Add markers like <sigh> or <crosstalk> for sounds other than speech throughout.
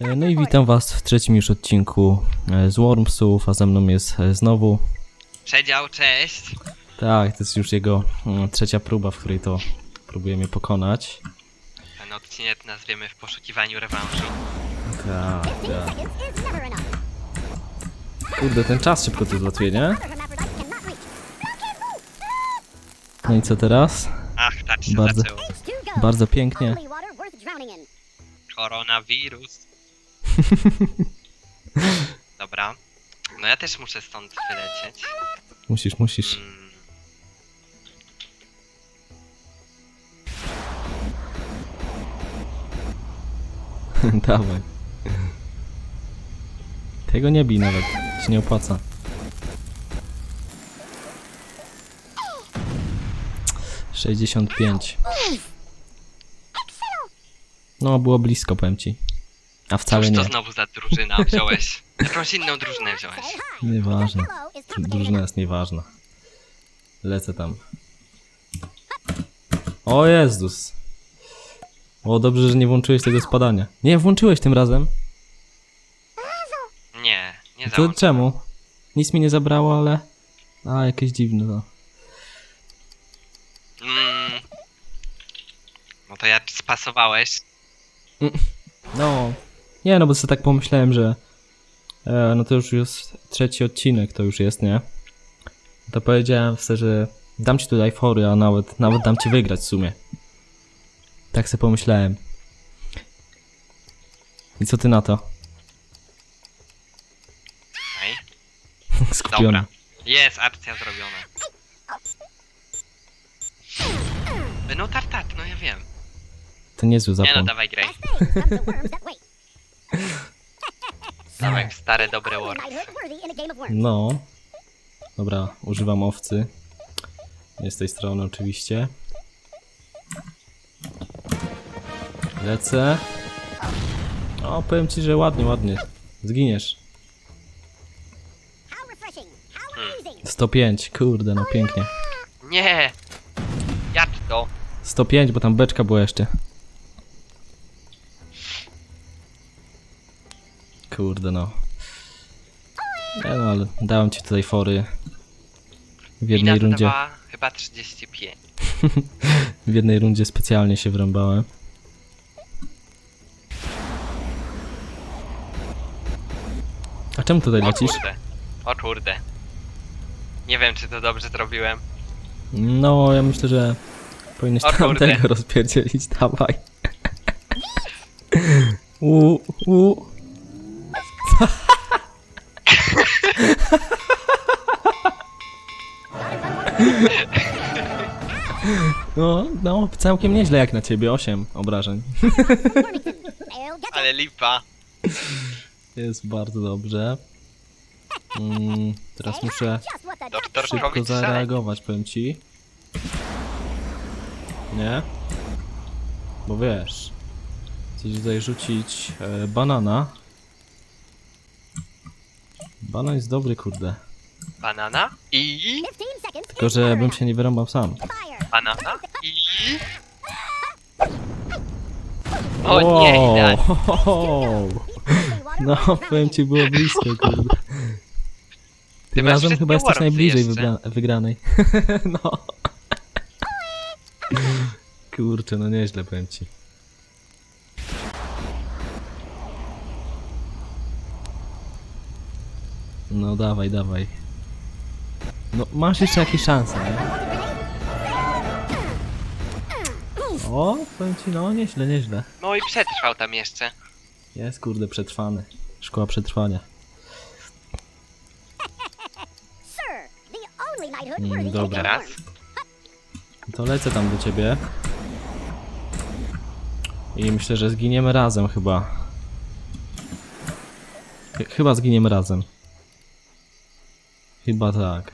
E, No i witam was w trzecim już odcinku e, z Wormsów, a ze mną jest e, znowu... Przedział, cześć. Tak, to jest już jego mm, trzecia próba, w której to próbujemy pokonać. Ten odcinek nazwiemy w poszukiwaniu rewanżu. Tak, tak. Kurde, ten czas szybko tu zlatuje, nie? No i co teraz? Ach, tak się Bardzo- zaczęło. Bardzo pięknie. Koronawirus. <laughs> Dobra. No ja też muszę stąd wylecieć. Musisz, musisz. Mm, <laughs> Dawaj. Tego nie bij nawet, się nie opłaca. Sześćdziesiąt pięć. No, było blisko, powiem ci. A wcale Cóż to nie. znowu za drużyna wziąłeś? Jakąś inną drużynę wziąłeś. Nieważne. Drużyna jest nieważna. Lecę tam. O Jezus. O, dobrze, że nie włączyłeś tego spadania. Nie, włączyłeś tym razem. Nie, nie To załączę. czemu? Nic mi nie zabrało, ale... A, jakieś dziwne to. Mm. No to jak spasowałeś, No. Nie, no bo sobie tak pomyślałem, że... E, no to już jest trzeci odcinek, to już jest, nie? To powiedziałem sobie, że dam ci tutaj fory, a nawet, nawet dam ci wygrać w sumie. Tak sobie pomyślałem. I co ty na to? Ej, <laughs> Skupiony. dobra. Jest akcja zrobiona. No tak, tak, no ja wiem. To niezły Nie no, dawaj graj. <laughs> <laughs> Stare dobre war. No. Dobra, używam owcy. Nie z tej strony oczywiście. Lecę. O, powiem ci, że ładnie, ładnie. Zginiesz. 105, kurde, no pięknie. Nie! Jak to? 105, bo tam beczka była jeszcze. Kurde, no. Nie no, ale dałem ci tutaj fory. W jednej Mina rundzie. chyba 35. <laughs> W jednej rundzie specjalnie się wrąbałem. A czemu tutaj O lecisz? kurde. O kurde. Nie wiem, czy to dobrze zrobiłem. No, ja myślę, że powinieneś O kurde. tamtego rozpierdzielić, dawaj. <laughs> U, u. No, no, całkiem nieźle jak na ciebie, 8 obrażeń. Ale lipa. Jest bardzo dobrze. Mm, teraz muszę Doktor szybko szalenie. zareagować, powiem ci. Nie? Bo wiesz, chcę ci tutaj rzucić e, banana. Banan jest dobry, kurde. Banana i... Tylko, że bym się nie wyrąbał sam. Banana i... O nie, idealnie. Wow. No, powiem ci, było blisko, kurde. Tym masz razem wszystkie chyba jesteś najbliżej jeszcze. wygranej. <laughs> no. Kurczę, no nieźle powiem ci. No dawaj, dawaj. No masz jeszcze jakieś szanse, nie? O, powiem ci, no nieźle, nieźle. No i przetrwał tam jeszcze. Jest kurde przetrwany. Szkoła przetrwania. Mm, dobra. Teraz? To lecę tam do ciebie. I myślę, że zginiemy razem chyba. Ch- Chyba zginiemy razem. Chyba tak.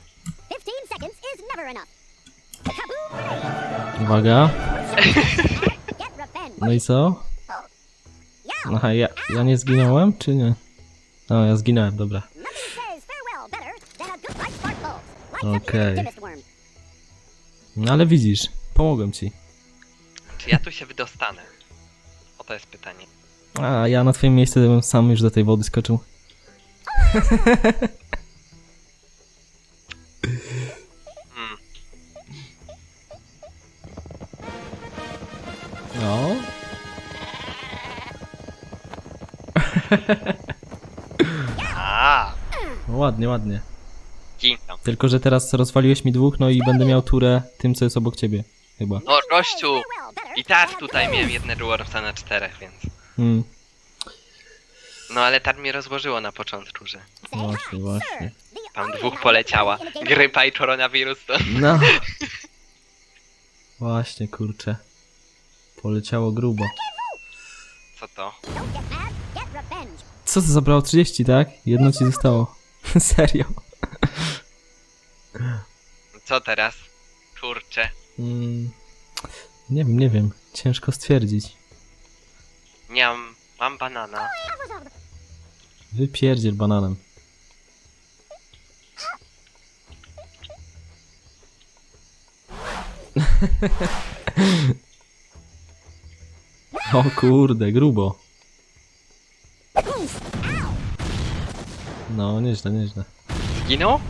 Uwaga. No i co? Aha, ja, ja nie zginąłem, czy nie? No, ja zginąłem, dobra. Okej. No ale widzisz, pomogłem ci. Czy ja tu się wydostanę? O to jest pytanie. A ja na twoim miejscu bym sam już do tej wody skoczył. <laughs> A, no ładnie, ładnie. ginam. Tylko, że teraz rozwaliłeś mi dwóch, no i będę miał turę tym, co jest obok ciebie. Chyba. No, gościu! I tak tutaj miałem jedne Dwarfsa na czterech, więc... Hmm. No ale tak mnie rozłożyło na początku, że Właśnie, właśnie. tam dwóch poleciała. Grypa i koronawirus to... No. <laughs> Właśnie, kurczę. Poleciało grubo. Co to? Co to zabrało 30, tak? Jedno ci zostało. <laughs> Serio. Co teraz? Kurczę. Mm. Nie wiem, nie wiem. Ciężko stwierdzić. Nie mam... Mam banana. Wypierdziel bananem. <laughs> O kurde, grubo. No, nieźle, nieźle. Zginął?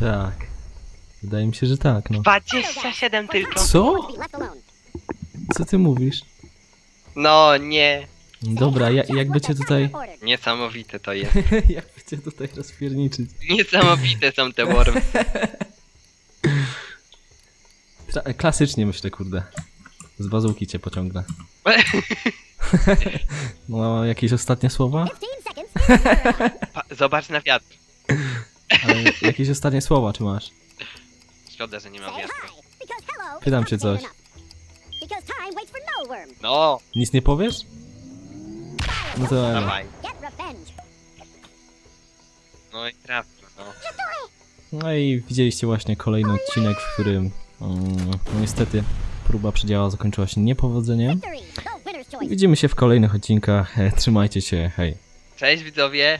Tak. Wydaje mi się, że tak, no. 27 tylko. Co? Co ty mówisz? No nie. Dobra, ja, jakby cię tutaj... Niesamowite to jest. <laughs> jakby cię tutaj rozpierniczyć. Niesamowite są te wormy. Tra- Klasycznie myślę, kurde. Z bazułki cię pociągnę. <laughs> <laughs> No, jakieś ostatnie słowa? Zobacz na wiatr. Ale jakieś ostatnie słowa, czy masz? Szkoda, że nie ma wiatru. Pytam cię coś. No, Nic nie powiesz? No to... dawaj. No i trafno, no. No i widzieliście właśnie kolejny odcinek, w którym mm, no niestety próba przedziała zakończyła się niepowodzeniem. Widzimy się w kolejnych odcinkach. <laughs> Trzymajcie się, hej. Cześć widzowie.